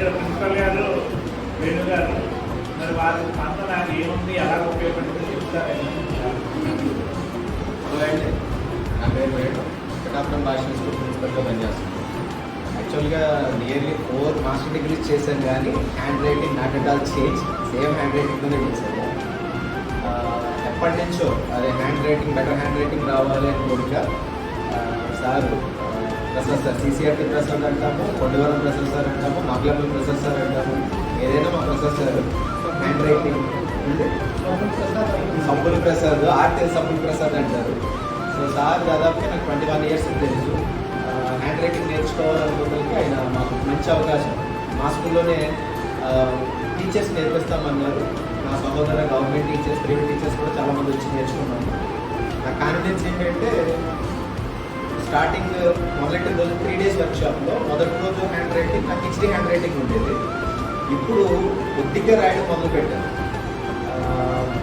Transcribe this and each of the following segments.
ఇక్కడ ప్రిన్సిపల్ గారు వేణు గారు మరి వారి ప్రాంతం నాకు ఏముంది ఎలా ఉపయోగపడుతుంది చెప్తారని నా పేరు వేణు. పిఠాపురం భాష స్కూల్ ప్రిన్సిపల్గా పనిచేస్తున్నాను యాక్చువల్గా నియర్లీ ఫోర్ మాస్టర్ డిగ్రీస్ చేశాను కానీ hand writing not at all change same hand రైటింగ్లోనే చేశాను ఎప్పటి నుంచో అదే hand writing better hand writing రావాలి అని కోరిక సార్ ప్రసెస్ సార్ సిసిఆర్టీ ప్రసాద్ అంటాము కొండవరం ప్రసెస్ సార్ అంటాము నాగలపల్లి ప్రసాద్ సార్ అంటాము ఏదైనా మా ప్రసాద్ సార్ హ్యాండ్ రైటింగ్ సబ్బుల్ ప్రసాద్ ఆర్టిల్ సంపుల్ ప్రసాద్ అంటారు. సో సార్ దాదాపుగా నాకు ట్వంటీ వన్ ఇయర్స్ తెలుసు. హ్యాండ్ రైటింగ్ నేర్చుకోవాలనుకోవడానికి ఆయన మాకు మంచి అవకాశం. మా స్కూల్లోనే టీచర్స్ నేర్పిస్తామన్నారు. మా సహోదర గవర్నమెంట్ టీచర్స్ ప్రైవేట్ టీచర్స్ కూడా చాలా మంది వచ్చి నేర్చుకున్నాను నా కాన్ఫిడెన్స్ ఏంటంటే స్టార్టింగ్ మొదటి రోజు త్రీ డేస్ వర్క్షాప్లో మొదటి రోజు హ్యాండ్ రైటింగ్ నాకు హెచ్డీ హ్యాండ్ రైటింగ్ ఉండేది. ఇప్పుడు కొద్దిగా రాయడం మొదలుపెట్టాను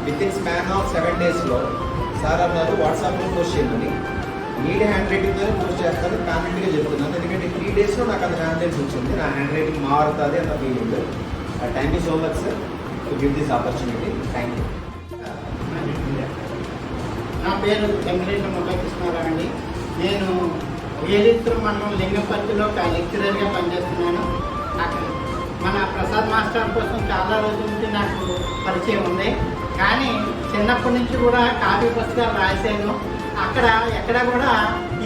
within span of seven డేస్లో సార్ అన్నారు వాట్సాప్లో పోస్ట్ చేయమని నీడ్ హ్యాండ్ రైటింగ్లోనే పోస్ట్ చేస్తాను కాన్ఫిడెంట్గా చెప్తున్నాను ఎందుకంటే త్రీ డేస్లో నాకు అంత కాన్ఫిడెన్స్ వచ్చింది. నా హ్యాండ్ రైటింగ్ మారుతుంది అన్న feeling thank you so much sir to give this opportunity thank you నా పేరు వెంకటేశ్వర కృష్ణారావు అండి. నేను వేలిత్రం మండలం లింగపర్తిలో ఒక లెక్చరర్గా పనిచేస్తున్నాను. నాకు మన ప్రసాద్ మాస్టర్ కోసం చాలా రోజుల నుంచి నాకు పరిచయం ఉంది. కానీ చిన్నప్పటి నుంచి కూడా కాపీ పుస్తకాలు రాశాను. అక్కడ ఎక్కడ కూడా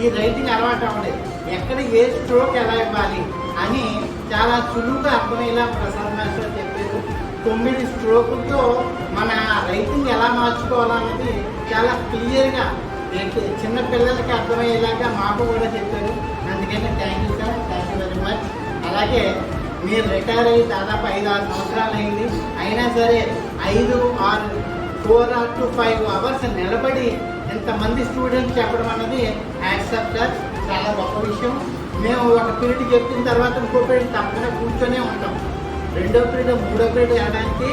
ఈ రైటింగ్ అలవాటు అవ్వలేదు. ఎక్కడ ఏ స్ట్రోక్ ఎలా ఇవ్వాలి అని చాలా సులువుగా అర్థమయ్యేలా ప్రసాద్ మాస్టర్ చెప్పారు. తొమ్మిది స్ట్రోకులతో మన రైటింగ్ ఎలా మార్చుకోవాలన్నది చాలా క్లియర్గా చిన్న పిల్లలకి అర్థమయ్యేలాగా మాకు కూడా చెప్పారు. అందుకని thank you sir thank you very much అలాగే మీరు రిటైర్ అయ్యి దాదాపు ఐదు ఆరు సంవత్సరాలు అయింది. అయినా సరే ఐదు ఆరు four or to five hours నిలబడి ఎంతమంది స్టూడెంట్స్ చెప్పడం అన్నది యాక్సెప్ట్ చాలా గొప్ప విషయం. మేము ఒక పీరియడ్ చెప్పిన తర్వాత ఇంకో పీరియడ్ తప్పకుండా కూర్చొనే ఉంటాం. రెండో పీరియడ్ మూడో పీరియడ్ వెళ్ళడానికి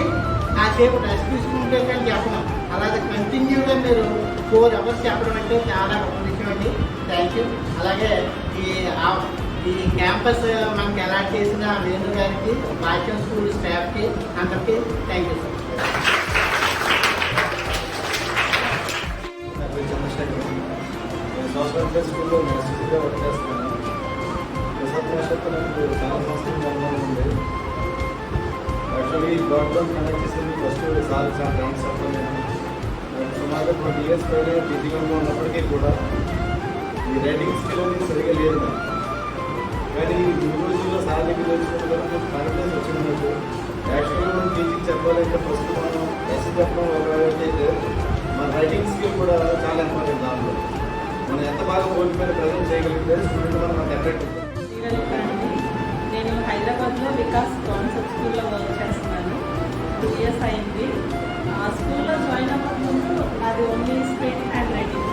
కాసేపు రెస్ట్ తీసుకుంటే కానీ చెప్పడం అలాగే కంటిన్యూగా మీరు ఫోర్ అవర్స్ చెప్పడం అంటే చాలా గొప్ప విషయం అండి థ్యాంక్ యూ అలాగే ఈ ఈ క్యాంపస్ మనకి ఎలా చేసిన వేణు గారికి భాష్యం స్కూల్ స్టాఫ్కి అందరికీ థ్యాంక్ యూ సార్ స్కూల్లో నేను అసిస్టెంట్గా వర్క్ చేస్తున్నాను. ప్రసాద్ మాస్టర్తో నాకు చాలా సంవత్సరం అనుభవం ఉంది. యాక్చువల్లీ లాక్డౌన్ కనెక్ట్ చేసింది ఫస్ట్ సార్ చాలా థ్యాంక్స్ చెప్పాను నేను సుమారుగా ట్వంటీ ఇయర్స్ పైన టీచింగ్లో ఉన్నప్పటికీ కూడా ఈ రైటింగ్ స్కిల్ అనేది సరిగా లేదు. కానీ ఈ రోజుల్లో సార్ దగ్గర నేర్చుకున్న కాన్ఫిడెన్స్ వచ్చింది నాకు. యాక్చువల్గా మనం టీచింగ్ చెప్పాలంటే ఫస్ట్ మనం ఎస్ చెప్పడం ఒక అయితే మన రైటింగ్ స్కిల్ కూడా చాలా ఇంపార్టెంట్ దాంట్లో. మనం ఎంత బాగా బోర్డు మీద ప్రజెంట్ చేయగలిగితే స్టూడెంట్ మనం మనకు ఎఫెక్ట్ నేను హైదరాబాద్లో వికాస్ కాన్సెప్ట్ స్కూల్లో వర్క్ చేస్తున్నాను. టూ ఇయర్స్ అయింది. ఆ స్కూల్లో జాయిన్ అవ్వక అది ఓన్లీ స్ప్రింట్ హ్యాండ్ రైటింగ్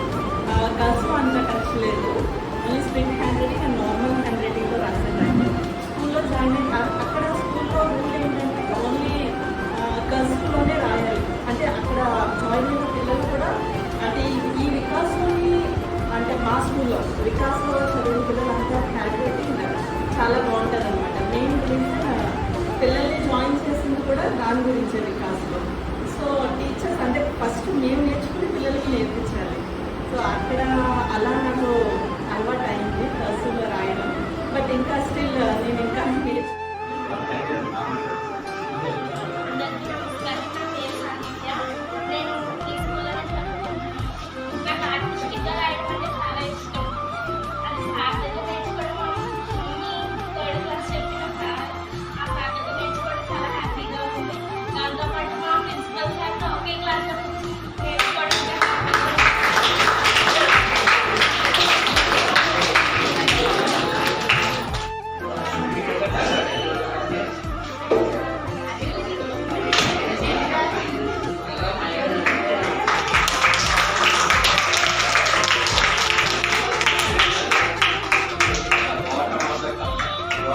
కల్స్ అంత టచ్ లేదు. Only sprint hand writing and normal hand రైటింగ్లో రాసేదాన్ని స్కూల్లో జాయిన్ అయిన అక్కడ స్కూల్లో రూల్ ఏంటంటే ఓన్లీ కల్స్లోనే రాయాలి. అంటే అక్కడ జాయిన్ అయిన పిల్లలు కూడా అంటే ఈ- వికాస్లోని అంటే మా స్కూల్లో వికాస్లో చదివిన పిల్లలంతా హ్యాండ్ రైటింగ్ చాలా బాగుంటుంది అనమాట మెయిన్ గురించి పిల్లల్ని జాయిన్ చేసింది కూడా దాని గురించే వికాస్లో సో టీచర్స్ అంటే ఫస్ట్ మేము నేర్చుకుని పిల్లలకి నేర్పించాలి సో అక్కడ అలా నాకు అలవాటు అయింది కర్సూలో రాయడం. బట్ ఇంకా స్టిల్ నేను ఇంకా నేర్చు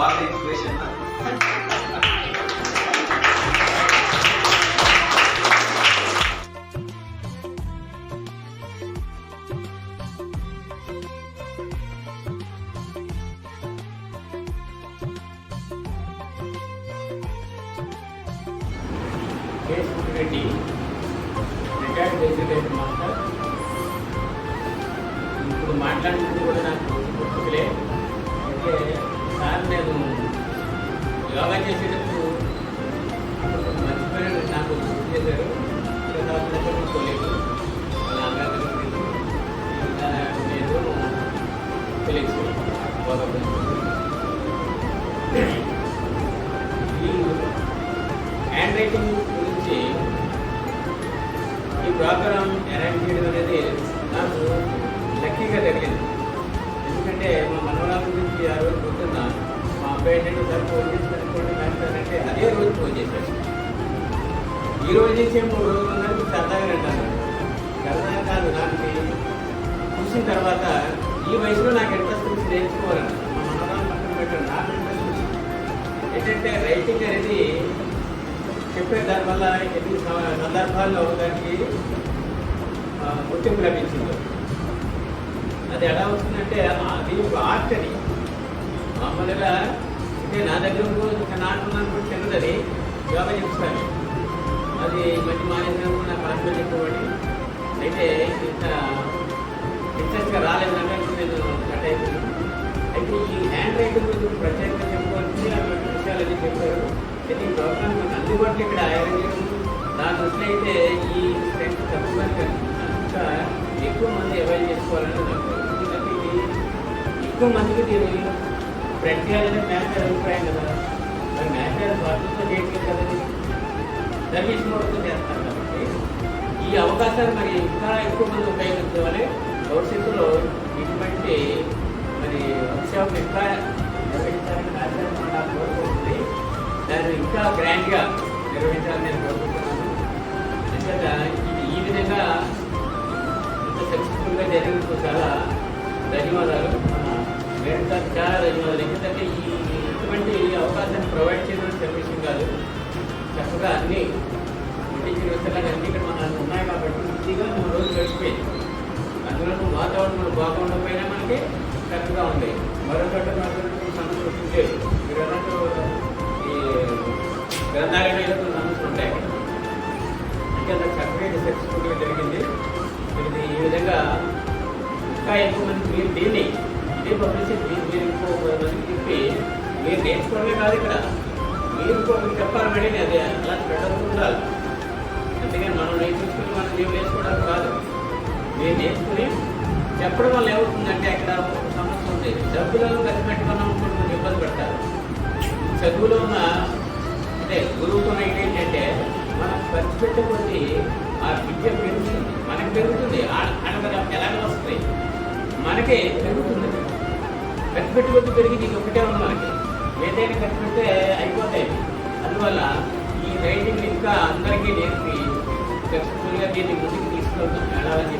బాగా expression Reddy retired president master ఇప్పుడు మాట్లాడినప్పుడు కూడా నాకు గుర్తుకులే అయితే సార్ నేను యోగా చేసేటప్పుడు మర్చిపోయిన. నాకు గుర్తు చేశారు. తర్వాత నేను తెలుసు హ్యాండ్ రైటింగ్ చేసే మూడు రోజులు ఉన్నది సరదాగా అంటారు సరదాగా కాదు నాకు చూసిన తర్వాత ఈ వయసులో నాకు ఇంట్రెస్ట్ వచ్చి నేర్చుకోవాలని. మా మనవరాలు పక్కన పెట్టాను నాకు ఇంట్రెస్ట్ వచ్చింది ఏంటంటే రైటింగ్ అనేది చెప్పే దానివల్ల ఎన్ని సందర్భాల్లో దానికి గుర్తింపు లభించింది. అది ఎలా వస్తుందంటే అది ఒక ఆర్ట్ అది. మామూలుగా అంటే నా దగ్గర నాటున్నాను కూడా చిన్నదని యోగా చెప్తాను అది మట్టి మానేసినప్పుడు నాకు ఆత్మ చెప్పబడి అయితే ఇంత ఇంట్రెస్ట్గా రాలేదంటే నేను కట్ అయిపోయింది. అయితే ఈ హ్యాండ్ రైటింగ్ గురించి ప్రత్యేకంగా చెప్పుకోవచ్చు అటువంటి విషయాలు అన్ని చెప్పారు. అయితే ఈ ప్రోగ్రామ్ మనకు అందుబాటులో ఇక్కడ అరేంజ్ దాని దృష్టి అయితే ఈ స్ట్రెంత్ తక్కువ ఇంకా ఎక్కువ మంది అవైల్ చేసుకోవాలని నాకు ఎందుకంటే ఇది ఎక్కువ మందికి దీన్ని స్ప్రెడ్ చేయాలని మ్యాచ్ అభిప్రాయం కదా. మరి మ్యాచ్ స్వాతంత్రం చేయట్లేదు కదా ఇది. చేస్తారు కాబట్టి ఈ అవకాశాలు మరి ఇంకా ఎక్కువ మంది ఉపయోగించామని భవిష్యత్తులో ఇటువంటి మరి వర్క్షాప్ ఇంకా నిర్వహించాలని కార్యక్రమం కోరుకుంటుంది. దాన్ని ఇంకా గ్రాండ్గా నిర్వహించాలని నేను కోరుకుంటున్నాను. అంచేత ఇది ఈ విధంగా ఇంత సక్సెస్ఫుల్గా జరిగినందుకు చాలా ధన్యవాదాలు. మన మేడం చాలా ధన్యవాదాలు. ఎందుకంటే ఈ ఇటువంటి అవకాశాన్ని ప్రొవైడ్ చేయడం చిన్న కాదు. చక్కగా అన్ని ఇంటికి వచ్చేలాగా అన్ని ఇక్కడ మన ఉన్నాయి కాబట్టి ఈజీగా మూడు రోజులు గడిచిపోయింది. అందులో వాతావరణం బాగుండకపోయినా మనకి చక్కగా ఉంది. మరొకటి మాత్రం సమస్యలు లేదు మీరు అన్నట్టు ఈ గ్రంథాలయంలో సమస్యలు ఉంటాయి. అంటే అంత చక్కగా సక్సెస్ఫుల్గా జరిగింది. ఇది ఈ విధంగా ఇంకా ఎక్కువ మంది మీరు దీన్ని ఇదే పబ్లిసిటీ మీరు మీరు ఇంకో మందికి చెప్పి మీరు నేర్చుకోవడమే కాదు ఇక్కడ. ఇంకొకరికి చెప్పాలని అది అలా స్ప్రెడ్ ఉండాలి. అందుకని మనం నేర్చుకుని మనం ఏం నేర్చుకోవడానికి కాదు నేను నేర్చుకుని చెప్పడం వల్ల ఏమవుతుందంటే అక్కడ సమస్య ఉంది. డబ్బులను ఖర్చు పెట్టుకున్నాం కొంచెం ఇబ్బంది పెట్టాలి చదువులో ఉన్న అంటే గురువుతో ఏంటంటే మనం ఖర్చు పెట్టే ఆ విద్య పెరుగుతుంది. మనకి పెరుగుతుంది. అనగా ఎలాగ వస్తుంది మనకే పెరుగుతుంది. ఖర్చు పెట్టుకొని పెరిగి ఇది ఒకటే ఉంది మనకి. ఏదైనా ఖర్చు పెడితే అయిపోతాయి. అందువల్ల ఈ రైటింగ్ ఇంకా అందరికీ నేర్పి సక్సెస్ఫుల్గా దీన్ని ముందుకు తీసుకెళ్తాం వెళ్ళాలని